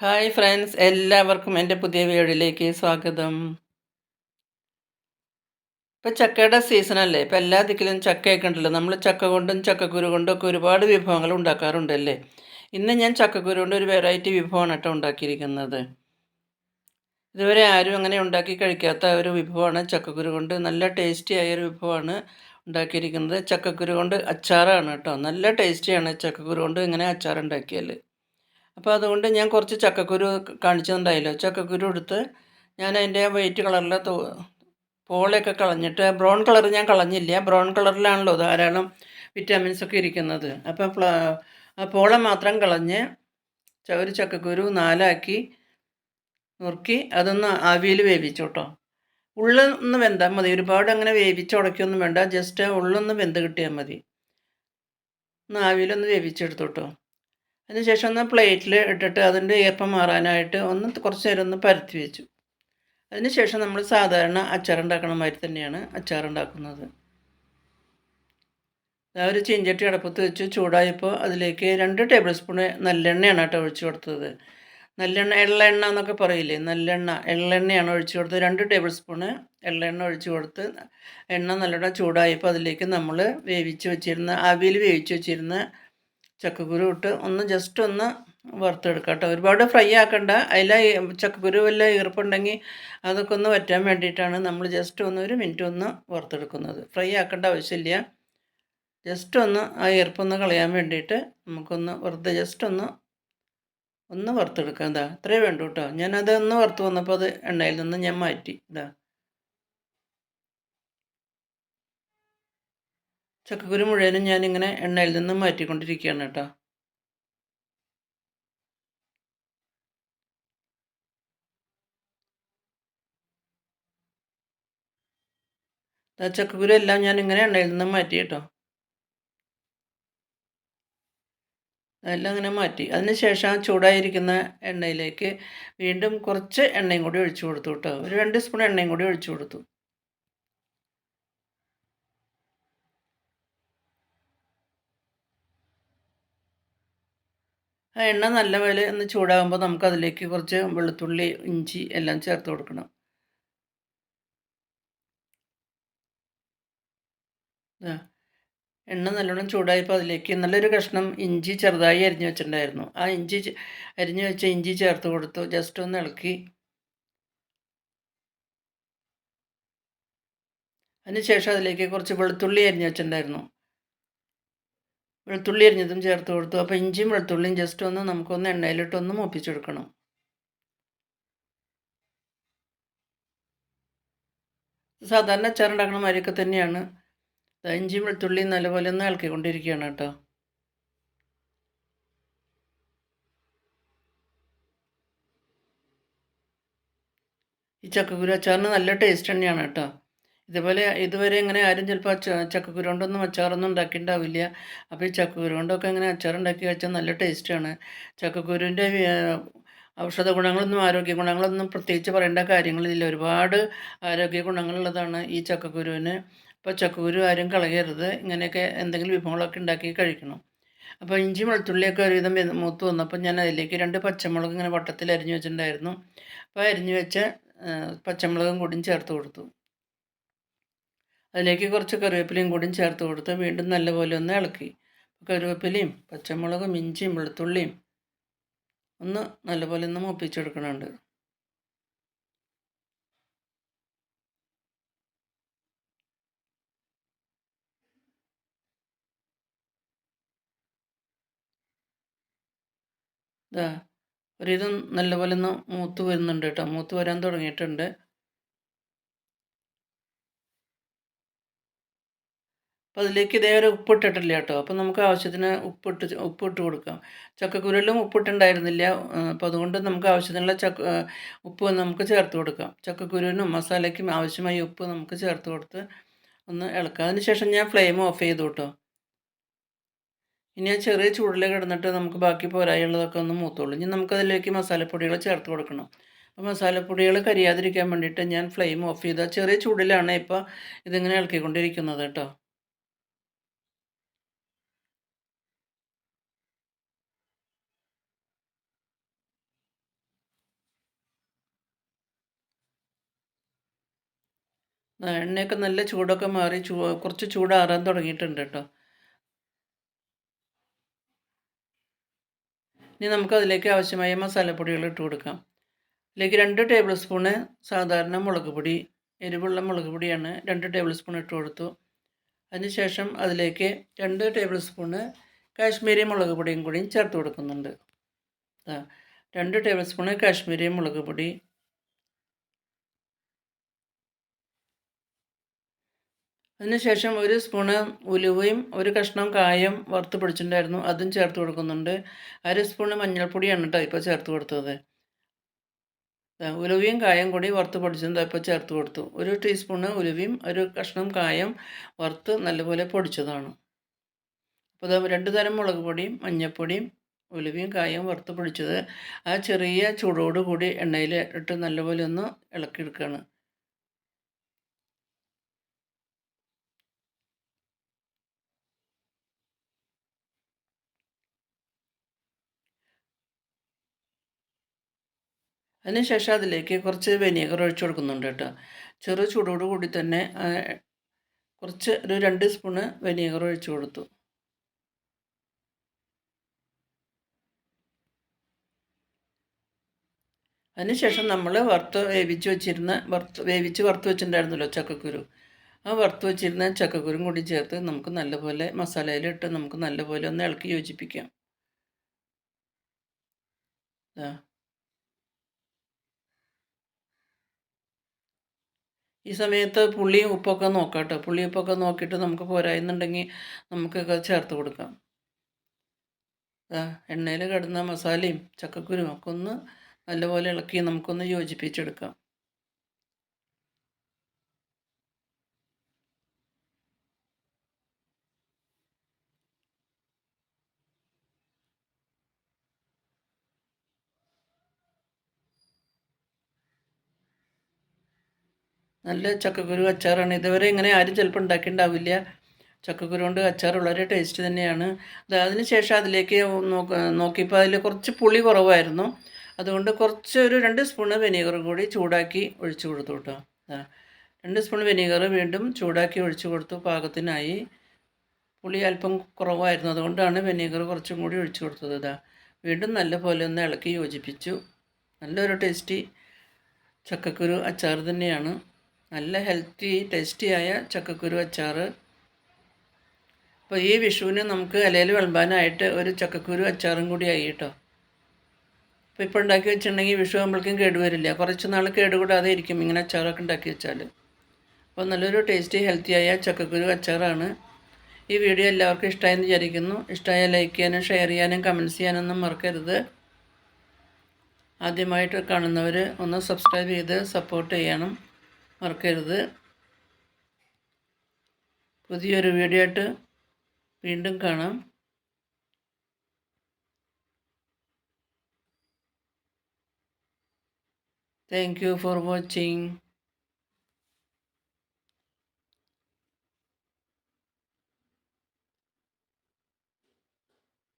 Hi friends എല്ലാവർക്കും എന്റെ പുതിയ വീഡിയോയിലേക്ക് സ്വാഗതം. ഇപ്പം ചക്കയുടെ സീസണല്ലേ ഇപ്പം എല്ലാ ദിക്കിലും ചക്കയൊക്കെ ഉണ്ടല്ലോ. നമ്മൾ ചക്ക കൊണ്ടും ചക്കക്കുരു കൊണ്ടും ഒക്കെ ഒരുപാട് വിഭവങ്ങൾ ഉണ്ടാക്കാറുണ്ടല്ലേ ഇന്ന് ഞാൻ ചക്കക്കുരു കൊണ്ട് ഒരു വെറൈറ്റി വിഭവമാണ് കേട്ടോ ഉണ്ടാക്കിയിരിക്കുന്നത്. ഇതുവരെ ആരും അങ്ങനെ ഉണ്ടാക്കി കഴിക്കാത്ത ഒരു വിഭവമാണ് ചക്കക്കുരു കൊണ്ട്. നല്ല ടേസ്റ്റി ആയ ഒരു വിഭവമാണ് ഉണ്ടാക്കിയിരിക്കുന്നത്. ചക്കക്കുരു കൊണ്ട് അച്ചാറാണ് കേട്ടോ. നല്ല ടേസ്റ്റിയാണ് ചക്കക്കുരു കൊണ്ട് ഇങ്ങനെ അച്ചാർ ഉണ്ടാക്കിയാൽ അപ്പോൾ അതുകൊണ്ട് ഞാൻ കുറച്ച് ചക്കക്കുരു കാണിച്ചിട്ടുണ്ടായല്ലോ ചക്കക്കുരു എടുത്ത് ഞാൻ അതിന്റെ വൈറ്റ് കളറിലെ തോ പോളയൊക്കെ കളഞ്ഞിട്ട് ബ്രൗൺ കളർ ഞാൻ കളഞ്ഞില്ല. ബ്രൗൺ കളറിലാണല്ലോ ധാരാളം വിറ്റാമിൻസ് ഒക്കെ ഇരിക്കുന്നത്. അപ്പോൾ ഫ്ല പോള മാത്രം കളഞ്ഞ് ഒരു ചക്കക്കുരു നാലാക്കി നുറുക്കി അതൊന്ന് ആവിയിൽ വേവിച്ചു കേട്ടോ ഉള്ളൊന്ന് വെന്താൽ മതി. ഒരുപാട് അങ്ങനെ വേവിച്ച് ഉടക്കൊന്നും വേണ്ട. ജസ്റ്റ് ഉള്ളൊന്ന് വെന്ത് കിട്ടിയാൽ മതി. ഒന്ന് ആവിയിലൊന്ന് വേവിച്ചെടുത്തു കേട്ടോ അതിനുശേഷം ഒന്ന് പ്ലേറ്റിൽ ഇട്ടിട്ട് അതിന്റെ ഈർപ്പം മാറാനായിട്ട് ഒന്ന് കുറച്ച് നേരം ഒന്ന് പരത്തി വെച്ചു. അതിനുശേഷം നമ്മൾ സാധാരണ അച്ചാറുണ്ടാക്കണ മാതിരി തന്നെയാണ് അച്ചാറുണ്ടാക്കുന്നത് ഒരു ചീഞ്ചട്ടി അടപ്പത്ത് വെച്ച്. ചൂടായപ്പോൾ അതിലേക്ക് രണ്ട് ടേബിൾ സ്പൂൺ നല്ലെണ്ണയാണ് കേട്ടോ ഒഴിച്ചു കൊടുത്തത്. നല്ലെണ്ണ എള്ളെണ്ണ എന്നൊക്കെ പറയില്ലേ? നല്ലെണ്ണ എള്ളെണ്ണയാണ് ഒഴിച്ചു കൊടുത്തത്. രണ്ട് ടേബിൾ സ്പൂണ് എള്ളെണ്ണ ഒഴിച്ചു കൊടുത്ത് എണ്ണ നല്ലോണം ചൂടായപ്പോൾ അതിലേക്ക് നമ്മൾ വേവിച്ച് വെച്ചിരുന്ന അവിയിൽ വേവിച്ച് വെച്ചിരുന്ന ചക്കക്കുരു ഇട്ട് ഒന്ന് ജസ്റ്റ് ഒന്ന് വറുത്തെടുക്കാം കേട്ടോ. ഒരുപാട് ഫ്രൈ ആക്കണ്ട. അതിൽ ചക്കക്കുരു വല്ല ഈർപ്പുണ്ടെങ്കിൽ അതൊക്കെ ഒന്ന് വറ്റാൻ വേണ്ടിയിട്ടാണ് നമ്മൾ ജസ്റ്റ് ഒന്ന് ഒരു മിനിറ്റ് ഒന്ന് വറുത്തെടുക്കുന്നത്. ഫ്രൈ ആക്കേണ്ട ആവശ്യമില്ല. ജസ്റ്റ് ഒന്ന് ആ ഈർപ്പൊന്ന് കളയാൻ വേണ്ടിയിട്ട് നമുക്കൊന്ന് വെറുതെ ജസ്റ്റ് ഒന്ന് ഒന്ന് വറുത്തെടുക്കാം. ഇതാ അത്രേ വേണ്ടൂ കേട്ടോ. ഞാനത് ഒന്ന് വറുത്ത് വന്നപ്പോൾ അത് എണ്ണയിൽ നിന്ന് ഞാൻ മാറ്റി. ഇതാ. ചക്കക്കുരു മുഴുവനും ഞാനിങ്ങനെ എണ്ണയിൽ നിന്ന് മാറ്റിക്കൊണ്ടിരിക്കുകയാണ് കേട്ടോ. ചക്കക്കുരു എല്ലാം ഞാനിങ്ങനെ എണ്ണയിൽ നിന്ന് മാറ്റി കേട്ടോ. അതെല്ലാം അങ്ങനെ മാറ്റി. അതിനുശേഷം ആ ചൂടായിരിക്കുന്ന എണ്ണയിലേക്ക് വീണ്ടും കുറച്ച് എണ്ണയും കൂടി ഒഴിച്ചു കൊടുത്തു കേട്ടോ. ഒരു രണ്ട് സ്പൂൺ എണ്ണയും കൂടി ഒഴിച്ചു കൊടുത്തു. ആ നല്ല നല്ലപോലെ ഒന്ന് ചൂടാകുമ്പോൾ നമുക്കതിലേക്ക് കുറച്ച് വെളുത്തുള്ളി ഇഞ്ചി എല്ലാം ചേർത്ത് കൊടുക്കണം. എണ്ണ നല്ലോണം ചൂടായപ്പോൾ അതിലേക്ക് നല്ലൊരു കഷ്ണം ഇഞ്ചി ചെറുതായി അരിഞ്ഞു വെച്ചിട്ടുണ്ടായിരുന്നു. ആ ഇഞ്ചി അരിഞ്ഞു വെച്ച ഇഞ്ചി ചേർത്ത് കൊടുത്തു. ജസ്റ്റ് ഒന്ന് ഇളക്കി. അതിനുശേഷം അതിലേക്ക് കുറച്ച് വെളുത്തുള്ളി അരിഞ്ഞു വെച്ചിട്ടുണ്ടായിരുന്നു. വെളുത്തുള്ളി അരിഞ്ഞതും ചേർത്ത് കൊടുത്തു. അപ്പോൾ ഇഞ്ചിയും വെളുത്തുള്ളിയും ജസ്റ്റ് ഒന്ന് നമുക്കൊന്ന് എണ്ണയിലിട്ടൊന്ന് മൂപ്പിച്ചെടുക്കണം. സാധാരണ അച്ചാർ ഉണ്ടാക്കണ മാതിരിയൊക്കെ തന്നെയാണ്. ഇഞ്ചിയും വെളുത്തുള്ളിയും നല്ലപോലെ ഒന്ന് ഇളക്കിക്കൊണ്ടിരിക്കുകയാണ് കേട്ടോ. ഈ ചക്കക്കുരു അച്ചാറിന് നല്ല ടേസ്റ്റ് തന്നെയാണ് കേട്ടോ. ഇതുപോലെ ഇതുവരെ ഇങ്ങനെ ആരും ചിലപ്പോൾ ചക്കക്കുരു കൊണ്ടൊന്നും അച്ചാറൊന്നും ഉണ്ടാക്കിയിട്ടുണ്ടാവില്ല അപ്പോൾ ഈ ചക്കക്കുരു കൊണ്ടൊക്കെ ഇങ്ങനെ അച്ചാർ ഉണ്ടാക്കി കഴിച്ചാൽ നല്ല ടേസ്റ്റാണ്. ചക്കക്കുരുവിന്റെ ഔഷധ ഗുണങ്ങളൊന്നും ആരോഗ്യ ഗുണങ്ങളൊന്നും പ്രത്യേകിച്ച് പറയേണ്ട കാര്യങ്ങളില്ല. ഒരുപാട് ആരോഗ്യ ഗുണങ്ങളുള്ളതാണ് ഈ ചക്കക്കുരുവിന്. അപ്പോൾ ചക്കക്കുരു ആരും കളയരുത്. ഇങ്ങനെയൊക്കെ എന്തെങ്കിലും വിഭവങ്ങളൊക്കെ ഉണ്ടാക്കി കഴിക്കണം. അപ്പോൾ ഇഞ്ചി വെളുത്തുള്ളിയൊക്കെ ഒരുവിധം മൂത്ത് വന്നപ്പോൾ ഞാൻ അതിലേക്ക് രണ്ട് പച്ചമുളക് ഇങ്ങനെ വട്ടത്തിൽ അരിഞ്ഞു വെച്ചിട്ടുണ്ടായിരുന്നു. അപ്പോൾ അരിഞ്ഞു വെച്ച പച്ചമുളകും കൂടിയും ചേർത്ത് കൊടുത്തു. അതിലേക്ക് കുറച്ച് കറിവേപ്പിലയും കൂടി ചേർത്ത് കൊടുത്ത് വീണ്ടും നല്ലപോലെ ഒന്ന് ഇളക്കി. കറിവേപ്പിലയും പച്ചമുളകും ഇഞ്ചിയും വെളുത്തുള്ളിയും ഒന്ന് നല്ലപോലെ ഒന്ന് മൂപ്പിച്ചെടുക്കണുണ്ട്. ഒരുവിധം നല്ലപോലെ ഒന്ന് മൂത്ത് വരുന്നുണ്ട് കേട്ടോ. മൂത്ത് വരാൻ തുടങ്ങിയിട്ടുണ്ട്. അപ്പോൾ അതിലേക്ക് ഇതേവരെ ഉപ്പിട്ടിട്ടില്ല കേട്ടോ. അപ്പോൾ നമുക്ക് ആവശ്യത്തിന് ഉപ്പിട്ട് ഉപ്പിട്ട് കൊടുക്കാം. ചക്കക്കുരലും ഉപ്പിട്ടുണ്ടായിരുന്നില്ല. അപ്പോൾ അതുകൊണ്ട് നമുക്ക് ആവശ്യത്തിനുള്ള ചക്ക ഉപ്പ് നമുക്ക് ചേർത്ത് കൊടുക്കാം. ചക്കക്കുരുവിനും മസാലയ്ക്കും ആവശ്യമായ ഉപ്പ് നമുക്ക് ചേർത്ത് കൊടുത്ത് ഒന്ന് ഇളക്കാം. അതിന് ശേഷം ഞാൻ ഫ്ലെയിം ഓഫ് ചെയ്തു കേട്ടോ. ഇനി ആ ചെറിയ ചൂടിൽ കിടന്നിട്ട് നമുക്ക് ബാക്കി പോരായുള്ളതൊക്കെ ഒന്ന് മൂത്തോളൂ. ഇനി നമുക്കതിലേക്ക് മസാലപ്പൊടികൾ ചേർത്ത് കൊടുക്കണം. അപ്പോൾ മസാലപ്പൊടികൾ കരിയാതിരിക്കാൻ വേണ്ടിയിട്ട് ഞാൻ ഫ്ലെയിം ഓഫ് ചെയ്ത. ചെറിയ ചൂടിലാണ് ഇപ്പോൾ ഇതിങ്ങനെ ഇളക്കിക്കൊണ്ടിരിക്കുന്നത് കേട്ടോ. എണ്ണയൊക്കെ നല്ല ചൂടൊക്കെ മാറി ചൂ കുറച്ച് ചൂടാറാൻ തുടങ്ങിയിട്ടുണ്ട് കേട്ടോ. ഇനി നമുക്ക് അതിലേക്ക് ആവശ്യമായ മസാലപ്പൊടികൾ ഇട്ട് കൊടുക്കാം. അതിലേക്ക് രണ്ട് ടേബിൾ സ്പൂണ് സാധാരണ മുളക് പൊടി എരിവുള്ള മുളക് പൊടിയാണ് രണ്ട് ടേബിൾ സ്പൂൺ ഇട്ട് കൊടുത്തു. അതിനുശേഷം അതിലേക്ക് രണ്ട് ടേബിൾ സ്പൂണ് കാശ്മീരി മുളക് പൊടിയും കൂടിയും ചേർത്ത് കൊടുക്കുന്നുണ്ട്. രണ്ട് ടേബിൾ സ്പൂണ് കാശ്മീരി മുളക് പൊടി അതിനുശേഷം ഒരു സ്പൂണ് ഉലുവയും ഒരു കഷ്ണം കായം വറുത്ത് പിടിച്ചിട്ടുണ്ടായിരുന്നു. അതും ചേർത്ത് കൊടുക്കുന്നുണ്ട്. അര സ്പൂണ് മഞ്ഞൾപ്പൊടിയാണ് കേട്ടോ ഇപ്പോൾ ചേർത്ത് കൊടുത്തത്. ഉലുവയും കായം കൂടി വറുത്ത് പൊടിച്ചത് ഇപ്പോൾ ചേർത്ത് കൊടുത്തു. ഒരു ടീസ്പൂണ് ഉലുവയും ഒരു കഷ്ണം കായം വറുത്ത് നല്ലപോലെ പൊടിച്ചതാണ്. അപ്പോൾ രണ്ട് തരം മുളക് പൊടിയും മഞ്ഞൾപ്പൊടിയും ഉലുവയും കായം വറുത്ത് പൊടിച്ചത് ആ ചെറിയ ചൂടോട് കൂടി എണ്ണയിൽ ഇട്ട് നല്ലപോലെ ഒന്ന് ഇളക്കിയെടുക്കുകയാണ് അതിനുശേഷം അതിലേക്ക് കുറച്ച് വെനീഗർ ഒഴിച്ചു കൊടുക്കുന്നുണ്ട് കേട്ടോ. ചെറു ചൂടോട് കൂടി തന്നെ കുറച്ച് ഒരു രണ്ട് സ്പൂണ് വെനീഗർ ഒഴിച്ചു കൊടുത്തു. അതിനുശേഷം നമ്മൾ വറുത്ത് വേവിച്ച് വെച്ചിരുന്ന വറുത്ത് വേവിച്ച് വറുത്ത് വെച്ചിട്ടുണ്ടായിരുന്നല്ലോ ചക്കക്കുരു. ആ വറുത്ത് വെച്ചിരുന്ന ചക്കക്കുരും കൂടി ചേർത്ത് നമുക്ക് നല്ലപോലെ മസാലയിലിട്ട് നമുക്ക് നല്ലപോലെ ഒന്ന് ഇളക്കി യോജിപ്പിക്കാം. ഈ സമയത്ത് പുള്ളിയും ഉപ്പൊക്കെ നോക്കാം കേട്ടോ പുളി ഉപ്പൊക്കെ നോക്കിയിട്ട് നമുക്ക് പോരായെന്നുണ്ടെങ്കിൽ നമുക്കൊക്കെ ചേർത്ത് കൊടുക്കാം. എണ്ണയിൽ കിടന്ന മസാലയും ചക്കക്കുരും ഒക്കെ ഒന്ന് നല്ലപോലെ ഇളക്കി നമുക്കൊന്ന് യോജിപ്പിച്ചെടുക്കാം. നല്ല ചക്കക്കുരു അച്ചാറാണ്. ഇതുവരെ ഇങ്ങനെ ആരും ചിലപ്പോൾ ഉണ്ടാക്കിയിട്ടുണ്ടാവില്ല. ചക്കക്കുരു കൊണ്ട് അച്ചാർ വളരെ ടേസ്റ്റ് തന്നെയാണ്. അത് അതിന് ശേഷം അതിലേക്ക് നോക്ക നോക്കിയപ്പോൾ അതിൽ കുറച്ച് പുളി കുറവായിരുന്നു. അതുകൊണ്ട് കുറച്ച് ഒരു രണ്ട് സ്പൂണ് വിനീഗറും കൂടി ചൂടാക്കി ഒഴിച്ചു കൊടുത്തു കേട്ടോ. രണ്ട് സ്പൂൺ വിനീഗർ വീണ്ടും ചൂടാക്കി ഒഴിച്ചു കൊടുത്തു. പാകത്തിനായി പുളി അല്പം കുറവായിരുന്നു. അതുകൊണ്ടാണ് വിനീഗർ കുറച്ചും കൂടി ഒഴിച്ചു കൊടുത്തത്. ഇതാ വീണ്ടും നല്ല പോലെ ഒന്ന് ഇളക്കി യോജിപ്പിച്ചു. നല്ലൊരു ടേസ്റ്റി ചക്കക്കുരു അച്ചാർ തന്നെയാണ്. നല്ല ഹെൽത്തി ടേസ്റ്റിയായ ചക്കക്കുരു അച്ചാർ അപ്പോൾ ഈ വിഷുവിന് നമുക്ക് ഇലയിൽ വിളമ്പാനായിട്ട് ഒരു ചക്കക്കുരു അച്ചാറും കൂടി ആയി കേട്ടോ. അപ്പോൾ ഇപ്പോൾ ഉണ്ടാക്കി വെച്ചിട്ടുണ്ടെങ്കിൽ വിഷു ആകുമ്പോഴേക്കും കേടുവരില്ല കുറച്ച് നാൾ കേടുകൂടാതെ ഇരിക്കും ഇങ്ങനെ അച്ചാറൊക്കെ ഉണ്ടാക്കി വെച്ചാൽ അപ്പോൾ നല്ലൊരു ടേസ്റ്റി ഹെൽത്തിയായ ചക്കക്കുരു അച്ചാറാണ്. ഈ വീഡിയോ എല്ലാവർക്കും ഇഷ്ടമായെന്ന് വിചാരിക്കുന്നു. ഇഷ്ടമായ ലൈക്ക് ചെയ്യാനും ഷെയർ ചെയ്യാനും കമന്റ്സ് ചെയ്യാനൊന്നും മറക്കരുത്. ആദ്യമായിട്ട് കാണുന്നവർ ഒന്ന് സബ്സ്ക്രൈബ് ചെയ്ത് സപ്പോർട്ട് ചെയ്യണം. മറക്കരുത്. പുതിയൊരു വീഡിയോ ആയിട്ട് വീണ്ടും കാണാം. Thank you for watching